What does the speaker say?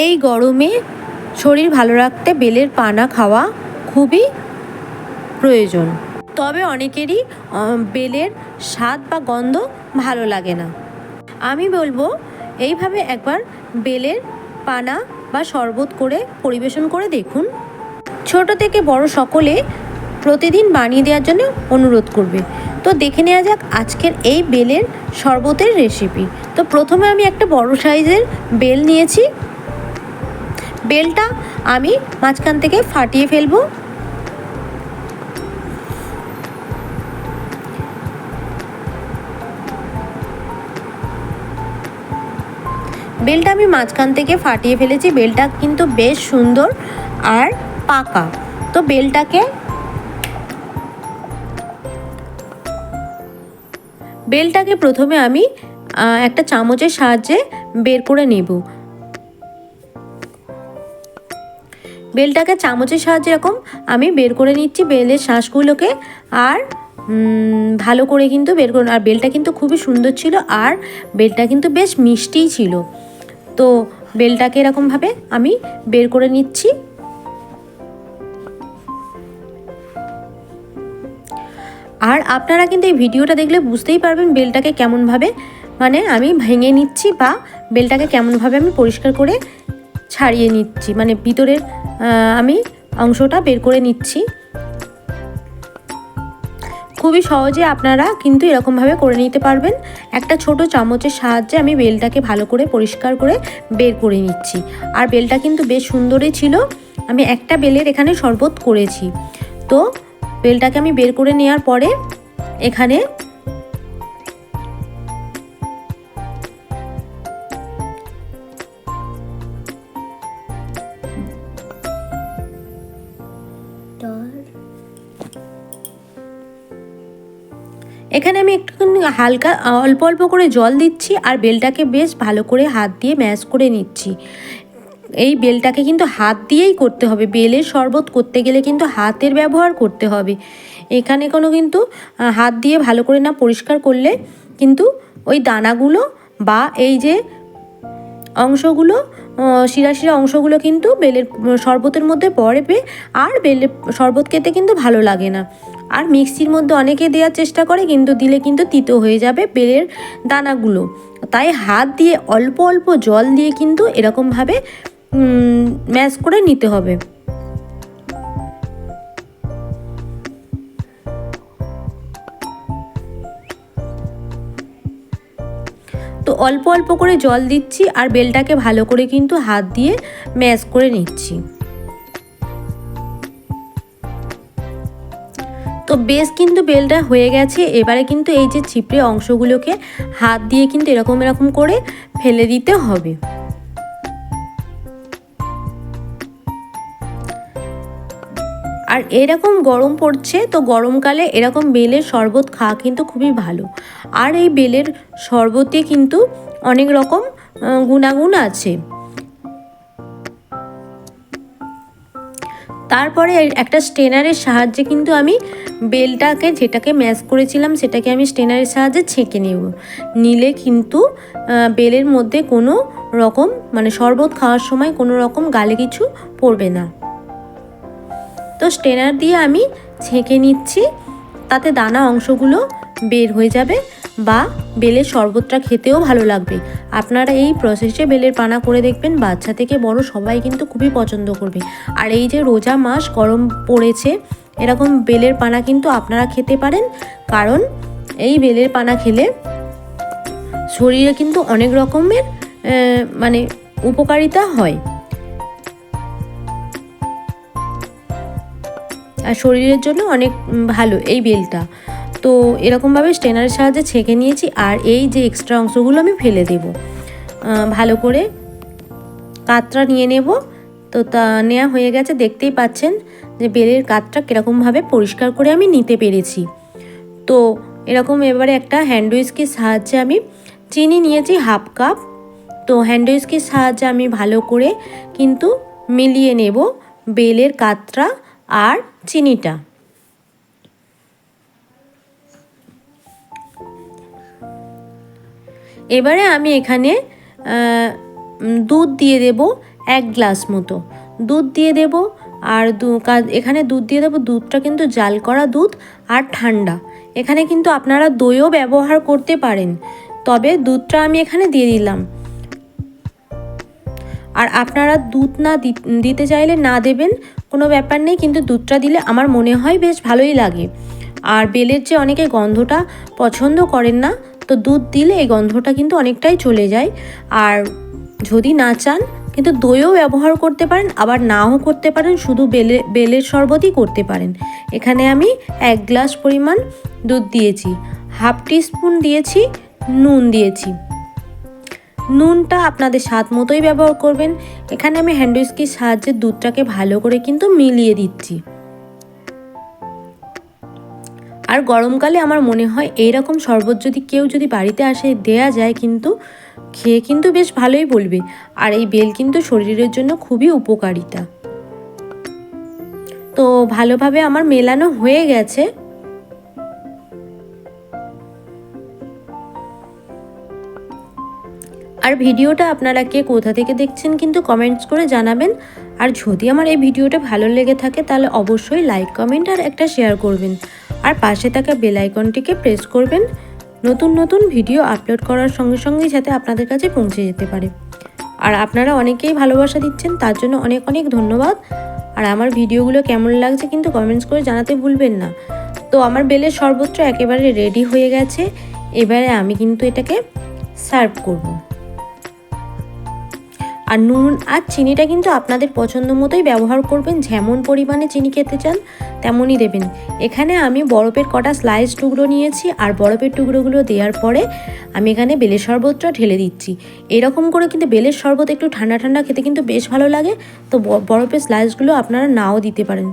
এই গরমে শরীর ভালো রাখতে বেলের পানা খাওয়া খুবই প্রয়োজন। তবে অনেকেরই বেলের স্বাদ বা গন্ধ ভালো লাগে না। আমি বলব, এইভাবে একবার বেলের পানা বা শরবত করে পরিবেশন করে দেখুন। ছোট থেকে বড় সকলে প্রতিদিন বানিয়ে দেওয়ার জন্য অনুরোধ করবে। তো দেখে নেওয়া যাক আজকের এই বেলের শরবতের রেসিপি তো প্রথমে আমি একটা বড় সাইজের বেল নিয়েছি। বেলটা আমি মাঝখান থেকে ফাটিয়ে ফেলব। বেলটা আমি মাঝখান থেকে ফাটিয়ে ফেলেছি। বেলটা কিন্তু বেশ সুন্দর আর পাকা। তো বেলটাকে বেলটাকে প্রথমে আমি একটা চামচের সাহায্যে বের করে নেব। বেলটাকে চামচের সাহায্যে এরকম আমি বের করে নিচ্ছি বেলের শ্বাসগুলোকে আর ভালো করে কিন্তু বের করে আর বেলটা কিন্তু খুবই সুন্দর ছিল আর বেলটা কিন্তু বেশ মিষ্টিই ছিল। তো বেলটাকে এরকমভাবে আমি বের করে নিচ্ছি। আর আপনারা কিন্তু এই ভিডিওটা দেখলে বুঝতেই পারবেন বেলটাকে কেমনভাবে মানে আমি ভেঙে নিচ্ছি বা বেলটাকে কেমনভাবে আমি পরিষ্কার করে ছাড়িয়ে নিচ্ছি। মানে ভিতরের আমি অংশটা বের করে নিচ্ছি। খুবই সহজে আপনারা কিন্তু এরকমভাবে করে নিতে পারবেন। একটা ছোট চামচের সাহায্যে আমি বেলটাকে ভালো করে পরিষ্কার করে বের করে নিচ্ছি। আর বেলটা কিন্তু বেশ সুন্দরই ছিল। আমি একটা বেলের এখানে শরবত করেছি। তো, বেলটাকে আমি বের করে নেওয়ার পরে এখানে এখানে আমি একটুখানি হালকা, অল্প অল্প করে জল দিচ্ছি আর বেলটাকে বেশ ভালো করে হাত দিয়ে ম্যাশ করে নিচ্ছি। এই বেলটাকে কিন্তু হাত দিয়েই করতে হবে। বেলের শরবত করতে গেলে কিন্তু হাতের ব্যবহার করতে হবে। এখানে কোনো কিন্তু হাত দিয়ে ভালো করে না পরিষ্কার করলে কিন্তু ওই দানাগুলো বা এই যে অংশগুলো শিরা শিরা অংশগুলো কিন্তু বেলের, শরবতের মধ্যে পড়বে। আর বেলের শরবত খেতে কিন্তু ভালো লাগে না। আর মিক্সির মধ্যে অনেকে দেওয়ার চেষ্টা করে, কিন্তু দিলে কিন্তু তিতো হয়ে যাবে বেলের দানাগুলো। তাই হাত দিয়ে অল্প অল্প জল দিয়ে কিন্তু এরকমভাবে ম্যাশ করে নিতে হবে। তো অল্প অল্প করে জল দিচ্ছি আর বেলটাকে ভালো করে কিন্তু হাত দিয়ে ম্যাশ করে নিচ্ছি। তো বেশ কিন্তু বেলটা হয়ে গেছে। এবারে কিন্তু এই যে চিপড়ে অংশগুলোকে হাত দিয়ে কিন্তু এরকম এরকম করে ফেলে দিতে হবে। আর এরকম গরম পড়ছে, তো গরমকালে এরকম বেলের শরবত খাওয়া কিন্তু খুবই ভালো। আর এই বেলের শরবতে কিন্তু অনেক রকম গুণাগুণ আছে। তারপরে একটা স্টেনারের সাহায্যে কিন্তু আমি বেলটাকে যেটাকে ম্যাশ করেছিলাম সেটাকে আমি স্টেনারের সাহায্যে ছেঁকে নেব। নিলে কিন্তু বেলের মধ্যে কোনো রকম মানে শরবত খাওয়ার সময় কোনো রকম গালে কিছু পড়বে না। তো স্টেনার দিয়ে আমি ছেঁকে নিচ্ছি। তাতে দানা অংশগুলো বের হয়ে যাবে বা বেলের শরবতটা খেতেও ভালো লাগবে। আপনারা এই প্রসেসে বেলের পানা করে দেখবেন, বাচ্চা থেকে বড় সবাই কিন্তু খুবই পছন্দ করবে। আর এই যে রোজা মাস গরম পড়েছে, এরকম বেলের পানা কিন্তু আপনারা খেতে পারেন। কারণ এই বেলের পানা খেলে শরীরে কিন্তু অনেক রকমের মানে উপকারিতা হয়। আর শরীরের জন্য অনেক ভালো এই বেলটা। তো এরকমভাবে স্টেনারের সাহায্যে ছেঁকে নিয়েছি আর এই যে এক্সট্রা অংশগুলো আমি ফেলে দেব। ভালো করে কাতরা নিয়ে নেব। তো তা নেওয়া হয়ে গেছে, দেখতেই পাচ্ছেন যে বেলের কাতটা কীরকমভাবে পরিষ্কার করে আমি নিতে পেরেছি। তো এরকম এবারে একটা হ্যান্ড উইস্কের সাহায্যে আমি চিনি নিয়েছি হাফ কাপ। তো হ্যান্ড উইস্কের সাহায্যে আমি ভালো করে কিন্তু মিলিয়ে নেব বেলের কাতরা আর চিনিটা। এবারে আমি এখানে দুধ দিয়ে দেব এক গ্লাস মতো। দুধ দিয়ে দেব আর দু- এখানে দুধ দিয়ে দেবো, দুধটা কিন্তু জাল করা দুধ আর ঠান্ডা। এখানে কিন্তু আপনারা দইও ব্যবহার করতে পারেন, তবে দুধটা আমি এখানে দিয়ে দিলাম। আর আপনারা দুধ না দিতে চাইলে না দেবেন, কোনো ব্যাপার নেই, কিন্তু দুধটা দিলে আমার মনে হয় বেশ ভালোই লাগে। আর বেলের যে অনেকে গন্ধটা পছন্দ করেন না তো দুধ দিলে এই গন্ধটা কিন্তু অনেকটাই চলে যায়। আর যদি না চান, কিন্তু দইও ব্যবহার করতে পারেন, আবার নাও করতে পারেন, শুধু বেলে, বেলের শরবতই করতে পারেন। এখানে আমি এক গ্লাস পরিমাণ দুধ দিয়েছি, হাফ টিস্পুন দিয়েছি, নুন দিয়েছি। নুনটা আপনাদের স্বাদ মতোই ব্যবহার করবেন। এখানে আমি হ্যান্ড উইস্কির সাহায্যে দুধটাকে ভালো করে কিন্তু মিলিয়ে দিচ্ছি। আর গরমকালে আমার মনে হয় এইরকম শরবত যদি কেউ যদি বাড়িতে আসে দেয়া যায় কিন্তু, খেয়ে কিন্তু বেশ ভালোই বলবে। আর এই বেল কিন্তু শরীরের জন্য খুবই উপকারিতা। তো ভালোভাবে আমার মেলানো হয়ে গেছে। আর ভিডিওটা আপনারা কে কোথা থেকে দেখছেন কিন্তু কমেন্টস করে জানাবেন। আর যদি আমার এই ভিডিওটা ভালো লেগে থাকে তাহলে অবশ্যই লাইক, কমেন্ট আর একটা শেয়ার করবেন। আর পাশে থাকা বেল আইকনটিকে প্রেস করবেন। নতুন নতুন ভিডিও আপলোড করার সঙ্গে সঙ্গেই যাতে আপনাদের কাছে পৌঁছে যেতে পারে। আর আপনারা অনেকেই ভালোবাসা দিচ্ছেন, তার জন্য অনেক অনেক ধন্যবাদ। আর আমার ভিডিওগুলো কেমন লাগছে কিন্তু কমেন্টস করে জানাতে ভুলবেন না। তো আমার বেলের সর্বত্র একেবারে রেডি হয়ে গেছে। এবারে আমি কিন্তু এটাকে সার্ভ করব। আর নুন আর চিনিটা কিন্তু আপনাদের পছন্দ মতোই ব্যবহার করবেন, যেমন পরিমাণে চিনি খেতে চান তেমনই দেবেন। এখানে আমি বরফের কটা স্লাইস টুকরো নিয়েছি আর বরফের টুকরোগুলো দেওয়ার পরে আমি এখানে বেলের শরবতটা ঢেলে দিচ্ছি। এরকম করে কিন্তু বেলের শরবত একটু ঠান্ডা ঠান্ডা খেতে কিন্তু বেশ ভালো লাগে। তো বরফের স্লাইসগুলো আপনারা নাও দিতে পারেন।